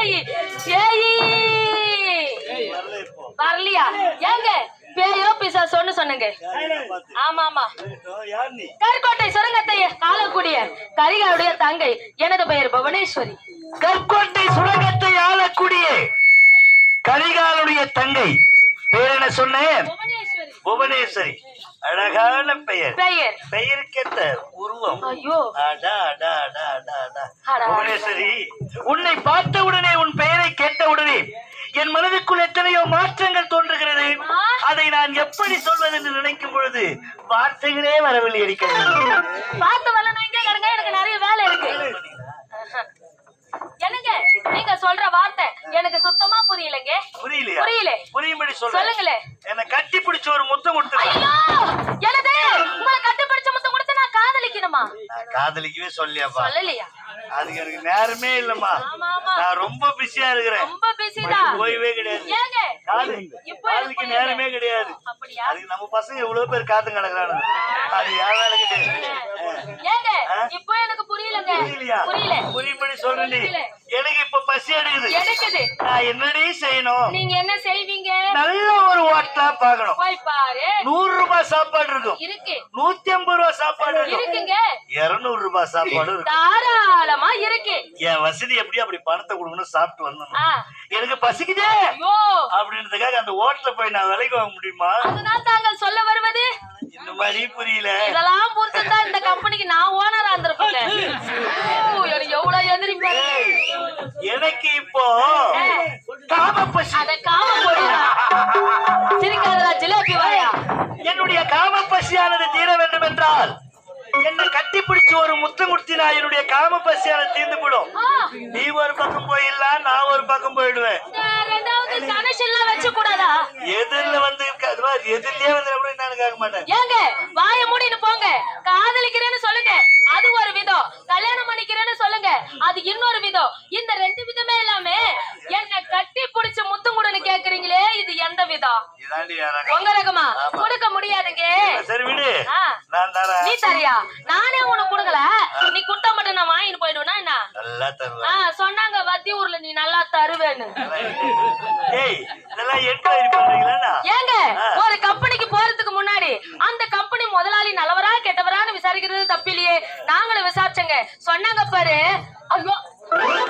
பேய். பேய். வரலையா? ஏங்க பேயோ பிசா சொன்னு சொன்னங்க. ஆமா ஆமா கற்கோட்டை சுரங்கத்தைய ஆளக்கூடிய கரிகாவுடைய தங்கை எனது பெயர் புவனேஸ்வரி. கற்கோட்டை சுரங்கத்தை ஆளக்கூடிய கரிகாலுடைய தங்கை. பேர் என்ன சொன்னேன் புவனேஸ்வரி. அழகான பெயர். பெயர். பெயருக்கேத்த உருவம். ஐயோ. அடா அடா அடா அடா அடா. புவனேஸ்வரி உன்னை பார்த்த உடனே அதை நான் எப்படி சொல்வது என்று நினைக்கும் பொழுது வார்த்தைகளே வரவில்லை இருக்கிறது பார்த்து வரணும் இங்க இருங்க எனக்கு நிறைய வேலை இருக்கு. என்னங்க நீங்க சொல்ற வார்த்தை எனக்கு சுத்தமா புரியலங்க. புரியலையா? புரியல. புரியும்படி சொல்ல சொல்லுங்களேன் என்னை கட்டி பிடிச்ச ஒரு முத்தம் கொடுத்துருக்கேன் எனது உங்களை கட்டுப்பிடிச்ச முத்தம் கொடுத்து நான் காதலிக்கணுமா? காதலிக்கவே சொல்லியாப்பா. சொல்லலையா? அதுக்கு எனக்கு நேரமே இல்லம்மா. நான் ரொம்ப பிஸியா இருக்கிறேன். ஓய்வே கிடையாது. காதுக்கு நேரமே. கிடையாது. அதுக்கு நம்ம பசங்க இவ்வளவு பேர் காத்து கிடக்குறானுங்க. அது யார் வேலை கிடையாது. ஏங்க இப்போ எனக்கு புரியலங்க. புரியல. புரியும்படி சொல்றேன். எனக்கு இப்ப பசி எடுக்குது. எடுக்குது. நான் என்னடி செய்யணும்? நீங்க என்ன செய்வீங்க? நல்ல ஒரு ஹோட்டலா பார்க்கணும். போய் பாரு. நூறு ரூபாய் சாப்பாடு இருக்கும். இருக்கு. நூத்தி ஐம்பது ரூபாய் சாப்பாடு இருக்குங்க. இருநூறு ரூபாய் சாப்பாடு இருக்கும். தாராளமா இருக்கு. என் வசதி எப்படி அப்படி பணத்தை கொடுக்கணும் சாப்பிட்டு வரணும் எனக்கு பசிக்குதே. அப்படின்றதுக்காக அந்த ஹோட்டல போய் நான் விலைக்கு வாங்க முடியுமா? அதனால் தாங்கள் சொல்ல வருவது. இந்த மாதிரி புரியல. இதெல்லாம் பொறுத்துதான் இந்த கம்பெனிக்கு நான் ஓனரா எனக்கு எவ்வளவு எதிரிப்பாரு எனக்கு இப்போ அத காம சிரிக்காதடா ஜிலேபி வாயா. என்னுடைய காம பசியானது தீர வேண்டும் என்றால் என்னை கட்டி பிடிச்சு ஒரு முத்தம் கொடுத்தினா என்னுடைய காம பசியானது தீர்ந்து போடும் நீ ஒரு பக்கம் போயிடலாம் நான் ஒரு பக்கம் போயிடுவேன். எல்லாம் வச்சு எதிரில வந்து எதிரிலே வந்து கூட நான் கேட்க மாட்டேன். ஏங்க வாய மூடிட்டு போங்க. காதலிக்கிறேன்னு சொல்லுங்க. அது ஒரு விதம். கல்யாணம் பண்ணிக்கிறேன்னு சொல்லுங்க. அது இன்னொரு விதம். இந்த ரெண்டு விதமே இல்லாம என்ன கட்டி பிடிச்சு முத்தம் கொடுன்னு கேக்குறீங்களே இது எந்த விதம். உங்க ரகமா? கொடுக்க முடியாதுங்க. சரி விடு. நான் தரேன். நீ தரியா? நானே உனக்கு கொடுக்கல நீ குட்டா மட்டும் நான் வாங்கிட்டு போயிடுவேனா என்ன? நல்லா ஆ, தருவேன் சொன்னாங்க வத்தி ஊர்ல நீ நல்லா தருவேன்னு. ஏய் இதெல்லாம் என்கொயரி பண்றீங்களா ஏங்க ஒரு கம்பெனிக்கு போறதுக்கு முன்னாடி அந்த கம்பெனி முதலாளி நல்லவரா கெட்டவரான்னு விசாரிக்கிறது தப்பில்லையே. நாங்களும் விசாரிச்சோங்க. சொன்னாங்க பாரு. ஐயோ.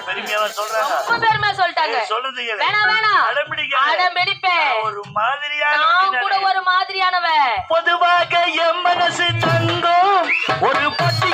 பெருமையாவா சொல்றாங்க. ரொம்ப பெருமையா சொல்லிட்டாங்க. சொல்றது. அடம் பிடிப்பேன். ஒரு மாதிரியான நான் கூட. ஒரு மாதிரியானவ பொதுவாக என் மனசு தங்கும். ஒரு பட்டு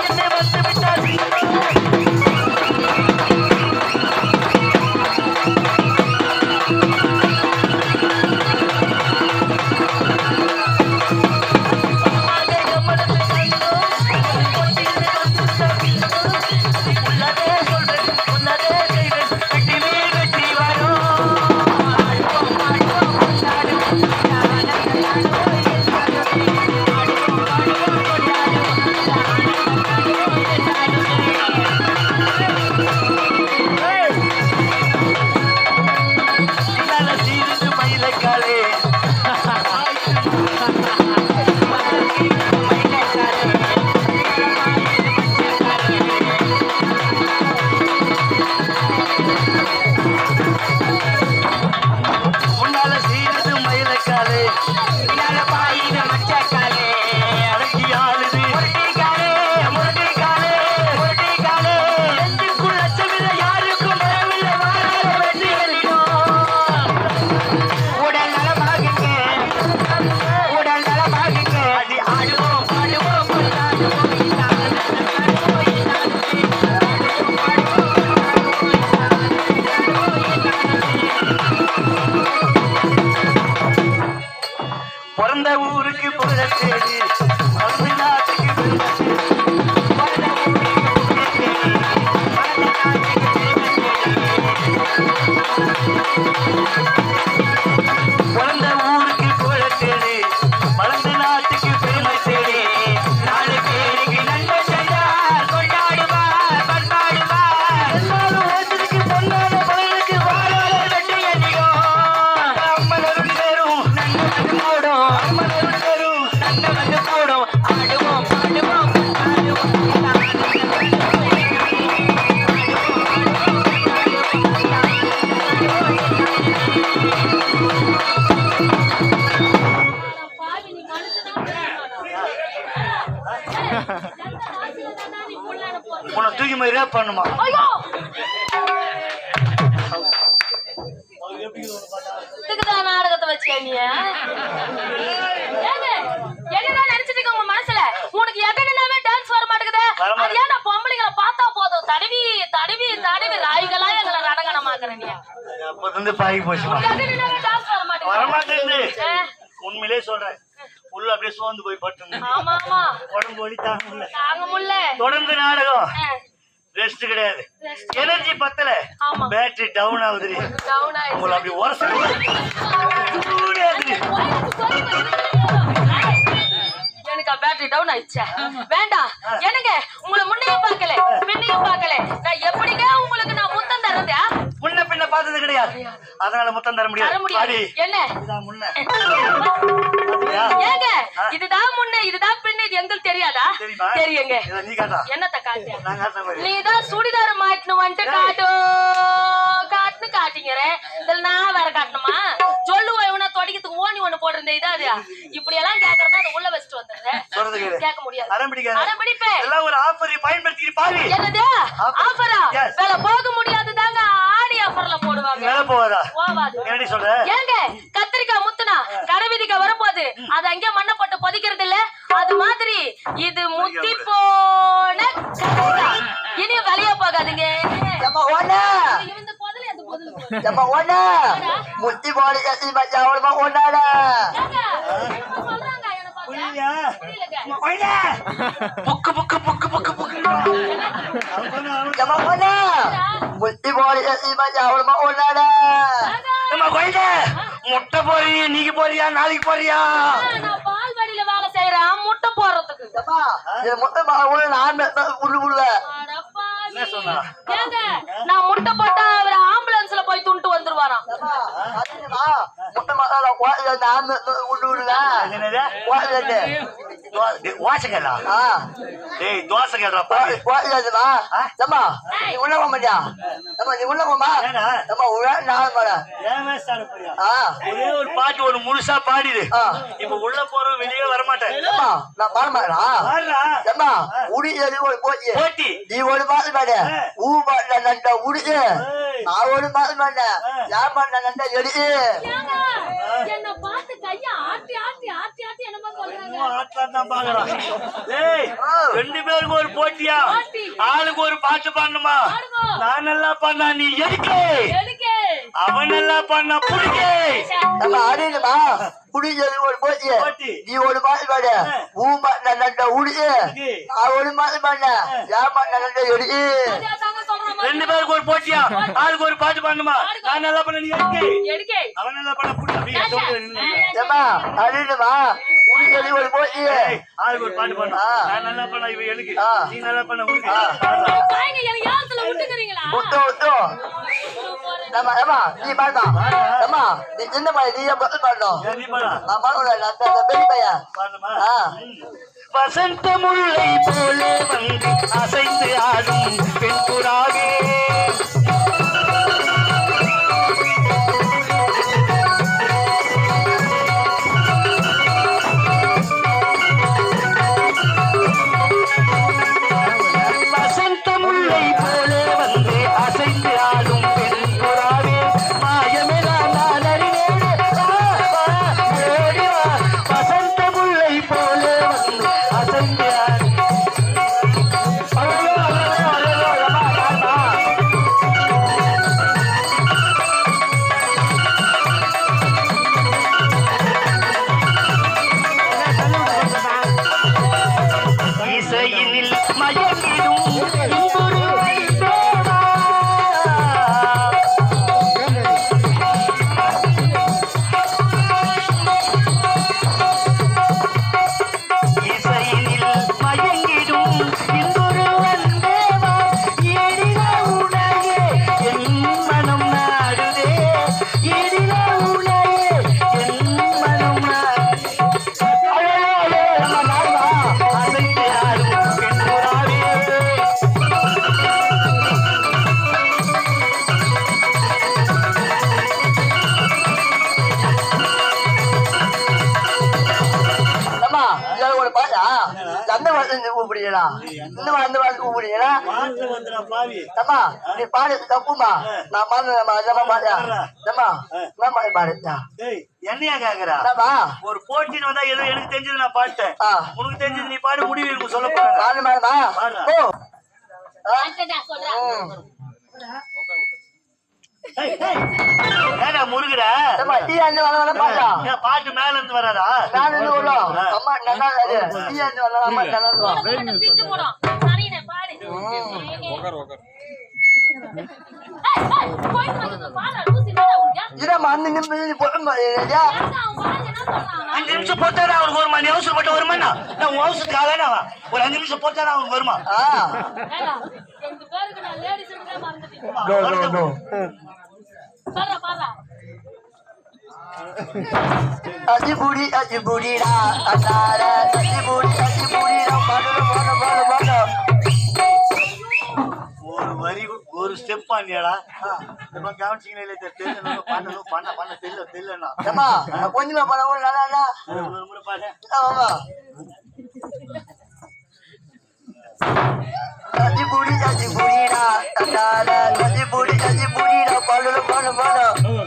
உன்னை தூக்கி மாதிரி ரேப் பண்ணுமா? ஐயோ! இதுக்குதான் நாடகத்தை வச்சியா நீ? ஏங்க, என்னதான் நினைச்சிட்டு இருக்க உங்க மனசுல? உனக்கு எகனாவே டான்ஸ் வர மாட்டேங்குது. அது ஏன் நான் பொம்பளைங்களை பார்த்தா போதும்? தடவி தடவி தடவி ராய்களா எங்களை நடனமாக்குறேன் நீ. அப்ப இருந்து வர மாட்டேங்குது. உண்மையிலே சொல்றேன். உள்ள அப்படியே சோர்ந்து போய் ஆமா உடம்பு வலி தாங்க முடியல. தொடர்ந்து நாடகம். ரெஸ்ட் கிடையாது. எனர்ஜி பத்தல. பேட்டரி டவுன் ஆகுது. உங்களை அப்படி உரசு எனக்கு பேட்டரி டவுன் ஆயிடுச்சு? வேண்டாம் என்னங்க? உங்களை முன்னையும் பார்க்கல. பின்னையும் பார்க்கல. நான் எப்படிங்க உங்களுக்கு நான் முத்தம் தரதா முன்ன பின்ன பார்த்தது கிடையாது. அதனால முத்தம் தர முடியாது. என்ன? இதான் முன்ன? ஏங்க இதுதான் முன்ன இதுதான் பின்ன இது எங்களுக்கு தெரியாதா? தெரியுங்க. நீ காட்டா. என்னத்த காட்டுற? மாதிரி நீதான் சுடிதார மாட்டணும் வந்துட்டு காட்டு காட்டுன்னு காட்டிங்கிற இதுல நான் வேற காட்டணுமா? சொல்லுவ இவனை தொடக்கிறதுக்கு ஓனி ஒண்ணு போட்டிருந்தேன் இதாது இப்படி எல்லாம் கேக்குறதா அதை உள்ள வச்சுட்டு வந்துடுறேன் கேட்க முடியாது. அடம் பிடிக்காத. அட பிடிப்பேன். எல்லாம் ஒரு ஆஃபரை பயன்படுத்திட்டு பாரு என்னது. ஆஃபரா. வேற போக முடியாது தாங்க ஆடி ஆஃபர்ல போடுவாங்க. மேல போவாதா? போவாது. என்னடி சொல்ற? ஏங்க கத்திரிக்காய் முத்துனா கடைவிதிக்க வரப்போகுது அது அங்கே மண்ணை போட்டு பொதிக்கிறது இல்ல. அது மாதிரி இது முத்தி போன கத்திரிக்காய். இனி வெளிய போகாதுங்க. இந்த பொதல அந்த பொதல dah. ஏங்க என்னமோ சொல்றாங்க? புரியலையா. புக்கு புக்கு புக்கு புக்கு புக்கு. நம்ம முட்டை போறியா நீங்க போறியா நாளைக்கு போறியா நான் பால் வடியில வேலை செய்யறேன் முட்டை. அடப்பாவி. என்ன சொன்னா? ஏங்க நான் முட்டை போட்டா அவர் போய் துண்டு வந்துருவாராம். தோ- டேய், வாசகலா. டேய் தோசை apa mak? ஏடா Sama ulang nak mana? ஏன் வேஸ்டான போறியா Ha. ஒரே ஒரு பாட்டு ஒரு முழுசா பாடிடு ஆ. இப்ப உள்ள போறோம் வெளியே வர மாட்டேன் mana mak lah. பாடுறா Sama. Uri jadi boleh buat je. போட்டி Di boleh mak mana? Eh. Ya mak dan nanda jadi je. ஏங்க என்ன பார்த்து கைய ஆட்டி ஆட்டி ஆட்டி ஆட்டி என்னமோ சொல்றாங்க பாக்குறான் ஏய். ரெண்டு பேருக்கு ஒரு போட்டியா போட்டி. ஆளுக்கு ஒரு பாட்டு பாடணுமா பாடுங்க. நான் நல்லா பண்ணா நீ எதுக்கு அவன் நல்லா பண்ணா புடிக்கு Sama hari ni mak. Uri jadi boleh buat je. போட்டி Di boleh mak mana? Eh. U mak dan nanda uri je. ரெண்டு பேருக்கு ஒரு போட்டியா ஆளுக்கு ஒரு பாட்டு பாடணுமா? நான் நல்லா பண்ண நீ எடுக்கே அவன் நல்லா பண்ண புடி அப்படியே boleh buat je. ஏய், ஆளுக்கு ஒரு பாட்டு பாடணும் ஆ. நான் நல்லா பண்ண இவன் எனக்கு ஆ. நீ நல்லா பண்ண உனக்கு. Di sini mana dia buat mana? ஏன் நீ பாடா. Nama orang nak ada beli bayar. பாடணுமா. ஆ. வசந்த முல்லை போல வந்து அசைந்து ஆடும் பெண் புறாவே அம்மா நீ பாடு தப்புமா? நான் பாடு நம்ம நம்ம பாடு அம்மா நான் பாடு பாடுட்டா டேய் என்னையா கேக்குறா? அம்மா ஒரு போட்டின்னு வந்தா ஏதோ எனக்கு தெரிஞ்சது நான் பாட்டேன் உனக்கு தெரிஞ்சது நீ பாடு முடிவு எனக்கு சொல்ல போறேன் பாடு மாடமா ஓ ஆ. அங்கடா சொல்றேன் ம். ஏடா முருகுற அம்மா டீ அண்ணன் வர வர பாடா ஏன் பாட்டு மேல இருந்து வராதா நான் என்ன உள்ளோம் அம்மா நல்லா இதம்மா அந்த நிமிஷம்? அஞ்சு நிமிஷம் போட்டாடா அவனுக்கு வருமா? நீ அவசரப்பட்டு வருமாண்ணா நான் உன் அவசரத்துக்காக ஒரு அஞ்சு நிமிஷம் போட்டாடா அவனுக்கு வருமா? ஆ. ஏண்டா, ரெண்டு பேருக்கு நான் ladies ன்றதே மறந்துட்டேன். பாருடா, பாருடா. அஜி புடி புடி அஜி புடிடா பாடு பாடு. ஒரு ஸ்டெப் பண்ணியடா இப்ப கவனிச்சிங்களே தெரியல பண்ணணும் பண்ண பண்ண தெரியல தெரியலண்ணா. ஏம்மா நான் கொஞ்சமா நல்லா ஒரு முறை பாரு ஆமா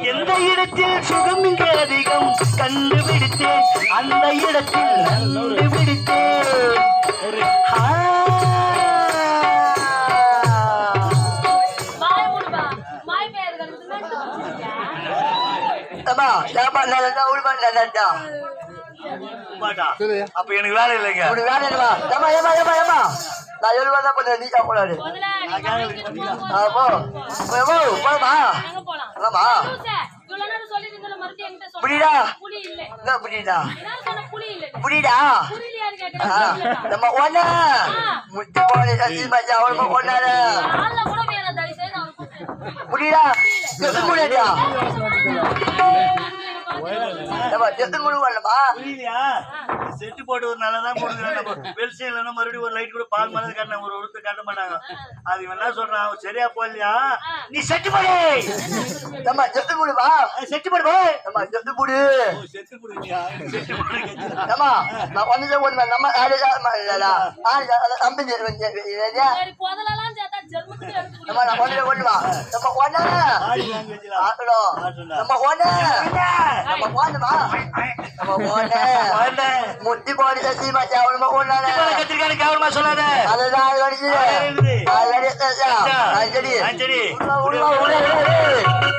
எந்த இடத்தில் சுகம் இங்கே அதிகம்? கண்டுபிடித்தேன் அந்த இடத்தில் கண்டுபிடித்தேன் அம்மா ஏப்பா நல்லா உள்பா நல்லா பாட்டா அப்ப எனக்கு வேலை இல்லைங்க இப்படி வேலை இல்லைம்மா ஏம்மா ஏம்மா ஏம்மா ஏம்மா நான் எழுபது தான் பண்ணேன் நீ சாப்பிடாது போ, போலாம்? சொல்ற. புரியுதா? புலி இல்ல. என்ன புரியுதா. நம்ம முட்டி போன சசி மச்சா. புரியுதா எது முடியாதா முடி வரலமா புரியலையா செட்டு போட்டு ஒரு நல்லதான் போடுங்க பெருசு இல்லைன்னா மறுபடியும் ஒரு லைட் கூட பால் மருந்து காட்டின ஒரு ஒருத்தர் காட்ட மாட்டாங்க. அது இவன் என்ன சொல்றான்? சரியா போடலையா நீ செட்டு போடு! நம்ம எது முடிவா. செட்டு போடு போய். நம்ம எது முடி. செட்டு போடுவியா போடு நம்ம நான் வந்து ஒண்ணு நம்ம சரி, புதலெல்லாம் சேர்த்தா ஜென்மத்துக்கு எடுத்து நம்ம நான் ஒண்ணு. ஒண்ணுவா நம்ம ஆக்கணும் நம்ம ஒண்ணு. நம்ம ஒண்ணுமா நம்ம போன சசி மச்சா அவளுமா ஒண்ணாரு கத்திரிக்காய் கவனமா சொல்லாத அதுதான் அது வடிச்சு. அது வடி சரி சரி. உள்ள உள்ள உள்ள